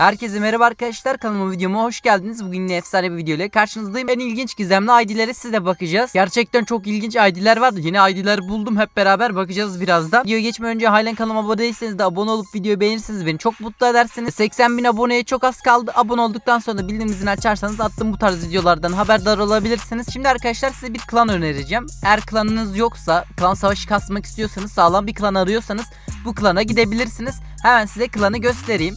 Herkese merhaba arkadaşlar kanalıma videoma hoş geldiniz. Bugün yine efsane bir video ile karşınızdayım. En ilginç gizemli ID'lere size bakacağız. Gerçekten çok ilginç ID'ler vardı. Yeni ID'ler buldum hep beraber bakacağız birazdan. Videoya geçmeden önce halen kanalıma abone değilseniz de abone olup videoyu beğenirseniz beni çok mutlu edersiniz. 80 bin aboneye çok az kaldı. Abone olduktan sonra da bildirim zilini açarsanız attığım bu tarz videolardan haberdar olabilirsiniz. Şimdi arkadaşlar size bir klan önereceğim. Eğer klanınız yoksa klan savaşı kasmak istiyorsanız sağlam bir klan arıyorsanız bu klana gidebilirsiniz. Hemen size klanı göstereyim.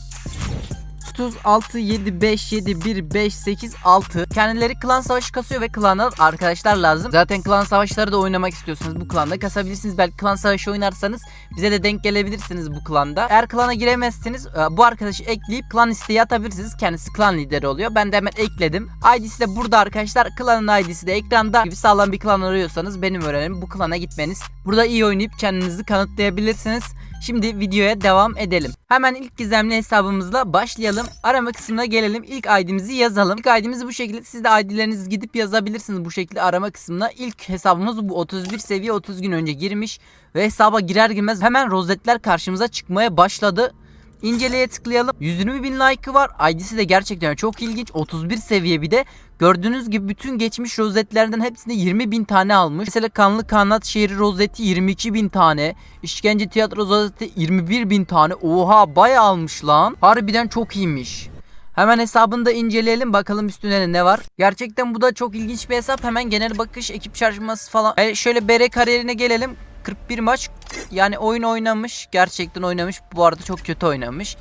36 7 5 7 1 5 8 6 Kendileri klan savaşı kasıyor ve klana arkadaşlar lazım. Zaten klan savaşları da oynamak istiyorsanız bu klanda kasabilirsiniz. Belki klan savaşı oynarsanız bize de denk gelebilirsiniz bu klanda. Eğer klana giremezseniz e, bu arkadaşı ekleyip klan isteği atabilirsiniz. Kendisi klan lideri oluyor. Ben de hemen ekledim. ID'si de burada arkadaşlar. Klanın ID'si de ekranda. Gibi sağlam bir klan arıyorsanız benim önerim bu klana gitmeniz. Burada iyi oynayıp kendinizi kanıtlayabilirsiniz. Şimdi videoya devam edelim. Hemen ilk gizemli hesabımızla başlayalım. Arama kısmına gelelim. İlk ID'mizi yazalım. İlk ID'mizi bu şekilde siz de ID'lerinizi gidip yazabilirsiniz bu şekilde arama kısmına. İlk hesabımız bu 31 seviye 30 gün önce girmiş ve hesaba girer girmez hemen rozetler karşımıza çıkmaya başladı. İnceleye tıklayalım. 120 bin like'ı var. ID'si de gerçekten çok ilginç. 31 seviye bir de. Gördüğünüz gibi bütün geçmiş rozetlerden hepsinde 20 bin tane almış. Mesela Kanlı Kanat Şehri rozeti 22 bin tane. İşkence Tiyatro rozeti 21 bin tane. Oha bayağı almış lan. Harbiden çok iyiymiş. Hemen hesabını da inceleyelim bakalım üstünde ne var. Gerçekten bu da çok ilginç bir hesap. Hemen genel bakış, ekip çalışması falan. E, şöyle BR kariyerine gelelim. 41 maç yani oyun oynamış. Gerçekten oynamış. Bu arada çok kötü oynamış.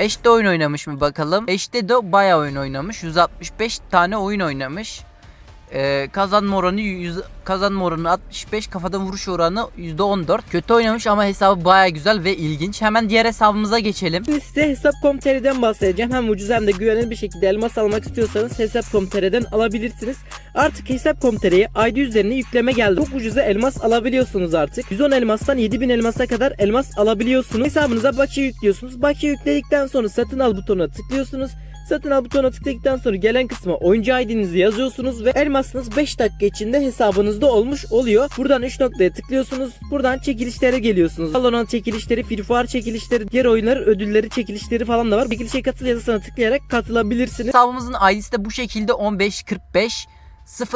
Eşte oyun oynamış mı bakalım. Eşte de bayağı oyun oynamış. 165 tane oyun oynamış. Ee, kazanma oranı 100, kazanma oranı 65, kafadan vuruş oranı %14. Kötü oynamış ama hesabı bayağı güzel ve ilginç. Hemen diğer hesabımıza geçelim. Şimdi size Hesap.com.tr'den bahsedeceğim. Hem ucuz hem de güvenilir bir şekilde elmas almak istiyorsanız Hesap.com.tr'den alabilirsiniz. Artık Hesap.com.tr'ye ID üzerine yükleme geldi. Çok ucuza elmas alabiliyorsunuz artık. 110 elmastan 7000 elmasa kadar elmas alabiliyorsunuz. Hesabınıza bakiye yüklüyorsunuz. Bakiye yükledikten sonra satın al butonuna tıklıyorsunuz. Satın al butonuna tıkladıktan sonra gelen kısma oyuncu ID'nizi yazıyorsunuz ve elmasınız 5 dakika içinde hesabınızda olmuş oluyor. Buradan 3 noktaya tıklıyorsunuz. Buradan çekilişlere geliyorsunuz. Valorant çekilişleri, Free Fire çekilişleri, diğer oyunların ödülleri, çekilişleri falan da var. Çekilişe katıl yazısına tıklayarak katılabilirsiniz. Hesabımızın ID'si de bu şekilde 15, 45,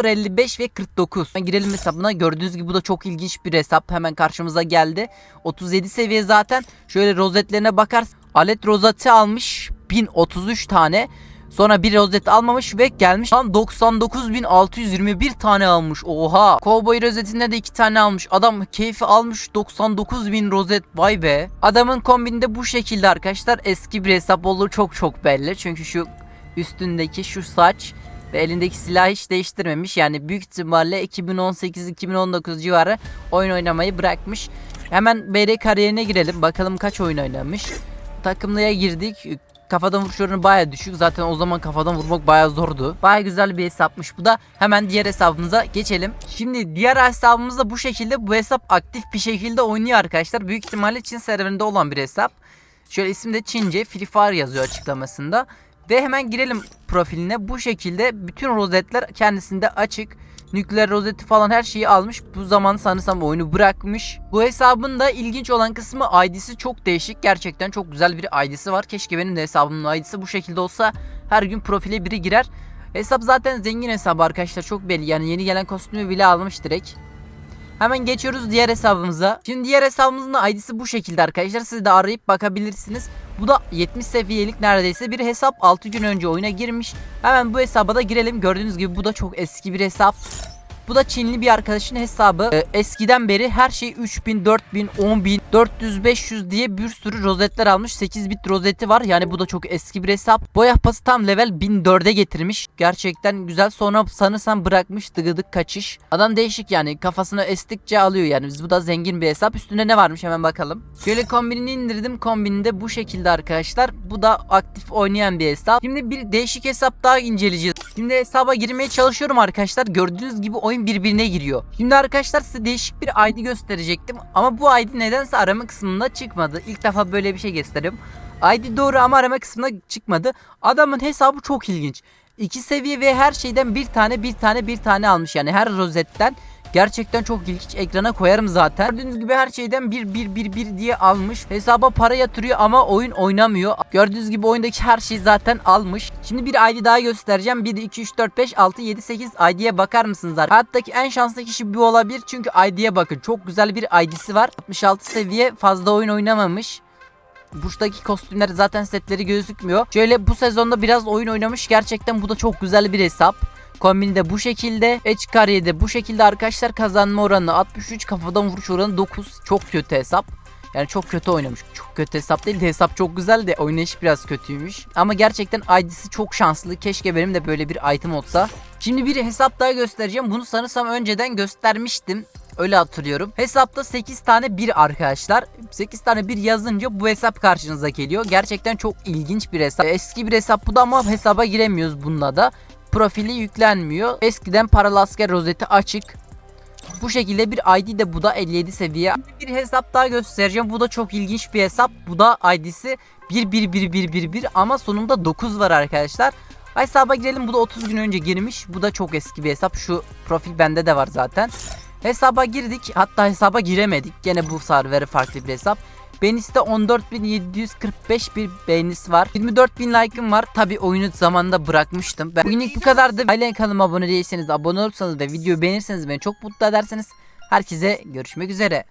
055 ve 49. Ben girelim hesabına. Gördüğünüz gibi bu da çok ilginç bir hesap. Hemen karşımıza geldi. 37 seviye zaten. Şöyle rozetlerine bakarsın. Alet rozeti almış 1033 tane. Sonra bir rozet almamış ve gelmiş lan 99.621 tane almış. Oha. Cowboy rozetinde de 2 tane almış. Adam keyfi almış 99.000 rozet. Vay be. Adamın kombinde bu şekilde arkadaşlar. Eski bir hesap olduğu çok çok belli. Çünkü şu üstündeki şu saç ve elindeki silah hiç değiştirmemiş. Yani büyük ihtimalle 2018-2019 civarı oyun oynamayı bırakmış. Hemen BR kariyerine girelim. Bakalım kaç oyun oynamış. Takımlıya girdik. Kafadan vuruş oranı baya düşük. Zaten o zaman kafadan vurmak baya zordu. Baya güzel bir hesapmış bu da. Hemen diğer hesabımıza geçelim. Şimdi diğer hesabımız da bu şekilde. Bu hesap aktif bir şekilde oynuyor arkadaşlar. Büyük ihtimalle Çin serverinde olan bir hesap. Şöyle isim de Çince. Free Fire yazıyor açıklamasında. Ve hemen girelim profiline. Bu şekilde bütün rozetler kendisinde açık. Nükleer rozeti falan her şeyi almış. Bu zaman sanırsam oyunu bırakmış. Bu hesabın da ilginç olan kısmı ID'si çok değişik. Gerçekten çok güzel bir ID'si var. Keşke benim de hesabımın ID'si bu şekilde olsa her gün profile biri girer. Hesap zaten zengin hesabı arkadaşlar çok belli. Yani yeni gelen kostümü bile almış direkt. Hemen geçiyoruz diğer hesabımıza. Şimdi diğer hesabımızın da ID'si bu şekilde arkadaşlar. Siz de arayıp bakabilirsiniz. Bu da 70 seviyelik neredeyse bir hesap. 6 gün önce oyuna girmiş. Hemen bu hesaba da girelim. Gördüğünüz gibi bu da çok eski bir hesap. Bu da Çinli bir arkadaşın hesabı. Ee, eskiden beri her şey 3000, 4000, 10000, 400, 500 diye bir sürü rozetler almış. 8 bit rozeti var. Yani bu da çok eski bir hesap. Boya pası tam level 1004'e getirmiş. Gerçekten güzel. Sonra sanırsam bırakmış dıgıdık kaçış. Adam değişik yani. Kafasına estikçe alıyor yani. Biz bu da zengin bir hesap. Üstünde ne varmış hemen bakalım. Şöyle kombinini indirdim. Kombininde bu şekilde arkadaşlar. Bu da aktif oynayan bir hesap. Şimdi bir değişik hesap daha inceleyeceğiz. Şimdi hesaba girmeye çalışıyorum arkadaşlar. Gördüğünüz gibi oyun birbirine giriyor. Şimdi arkadaşlar size değişik bir ID gösterecektim. Ama bu ID nedense arama kısmında çıkmadı. İlk defa böyle bir şey gösteriyorum. ID doğru ama arama kısmında çıkmadı. Adamın hesabı çok ilginç. İki seviye ve her şeyden bir tane bir tane bir tane almış. Yani her rozetten Gerçekten çok ilginç. Ekrana koyarım zaten. Gördüğünüz gibi her şeyden 1 1 1 1 diye almış. Hesaba para yatırıyor ama oyun oynamıyor. Gördüğünüz gibi oyundaki her şeyi zaten almış. Şimdi bir ID daha göstereceğim. 1 2 3 4 5 6 7 8 ID'ye bakar mısınız? Hayattaki en şanslı kişi bu olabilir. Çünkü ID'ye bakın. Çok güzel bir ID'si var. 66 seviye fazla oyun oynamamış. Buradaki kostümler zaten setleri gözükmüyor. Şöyle bu sezonda biraz oyun oynamış. Gerçekten bu da çok güzel bir hesap. Kombini de bu şekilde. Edge de bu şekilde arkadaşlar. Kazanma oranı 63. Kafadan vuruş oranı 9. Çok kötü hesap. Yani çok kötü oynamış. Çok kötü hesap değil de hesap çok güzel de oynayış biraz kötüymüş. Ama gerçekten ID'si çok şanslı. Keşke benim de böyle bir item olsa. Şimdi bir hesap daha göstereceğim. Bunu sanırsam önceden göstermiştim. Öyle hatırlıyorum. Hesapta 8 tane bir arkadaşlar. 8 tane bir yazınca bu hesap karşınıza geliyor. Gerçekten çok ilginç bir hesap. Eski bir hesap bu da ama hesaba giremiyoruz bununla da. Profili yüklenmiyor. Eskiden paralı asker rozeti açık. Bu şekilde bir ID de bu da 57 seviye. Bir hesap daha göstereceğim. Bu da çok ilginç bir hesap. Bu da ID'si 1111111 ama sonunda 9 var arkadaşlar. Hesaba girelim. Bu da 30 gün önce girmiş. Bu da çok eski bir hesap. Şu profil bende de var zaten. Hesaba girdik. Hatta hesaba giremedik. Gene bu serveri farklı bir hesap. Beğenisi de 14.745 bir beğenisi var. 24.000 like'ım var. Tabi oyunu zamanında bırakmıştım. Ben bugünlük bu kadardı. Hala kanalıma abone değilseniz abone olursanız ve videoyu beğenirseniz beni çok mutlu ederseniz herkese görüşmek üzere.